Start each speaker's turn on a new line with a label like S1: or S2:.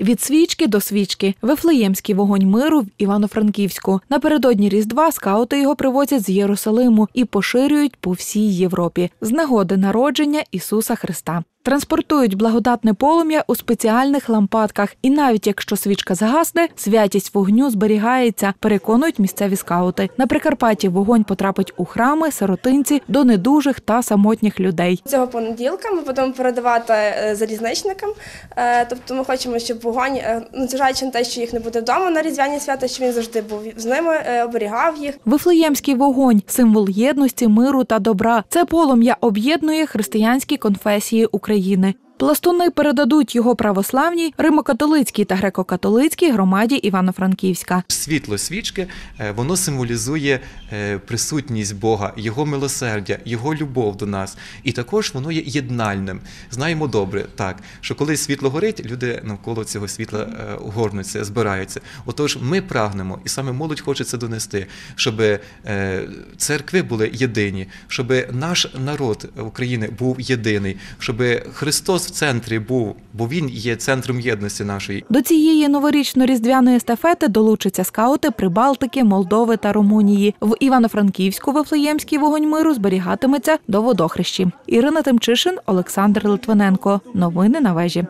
S1: Від свічки до свічки. Вифлеємський вогонь миру в Івано-Франківську. Напередодні Різдва скаути його привозять з Єрусалиму і поширюють по всій Європі з нагоди народження Ісуса Христа. Транспортують благодатне полум'я у спеціальних лампадках, і навіть якщо свічка загасне, святість вогню зберігається, переконують місцеві скаути. На Прикарпатті вогонь потрапить у храми, сиротинці, до недужих та самотніх людей.
S2: Цього понеділка ми будемо передавати е, залізничникам. Е, Тобто ми хочемо, щоб вогонь, е, незважаючи на те, що їх не буде вдома на різдвяні свята, що він завжди був з ними, е, оберігав їх.
S1: Вифлеємський вогонь символ єдності, миру та добра. Це полум'я об'єднує християнські конфесії України. Пластуни передадуть його православній, римокатолицькій та греко-католицькій громаді Івано-Франківська.
S3: Світло свічки е, воно символізує е, присутність Бога, Його милосердя, Його любов до нас. І також воно є єднальним. Знаємо добре, так, що коли світло горить, люди навколо цього світла е, горнуться, збираються. Отож, ми прагнемо, і саме молодь хоче це донести, щоб церкви були єдині, щоб наш народ України був єдиний, щоб Христос в центрі був, бо Він є центром єдності нашої.
S1: До цієї новорічно-різдвяної естафети долучаться скаути Прибалтики, Молдови та Румунії. В Івано-Франківську Вифлеємський вогонь миру зберігатиметься до водохрещі. Ірина Тимчишин, Олександр Литвиненко. Новини на вежі.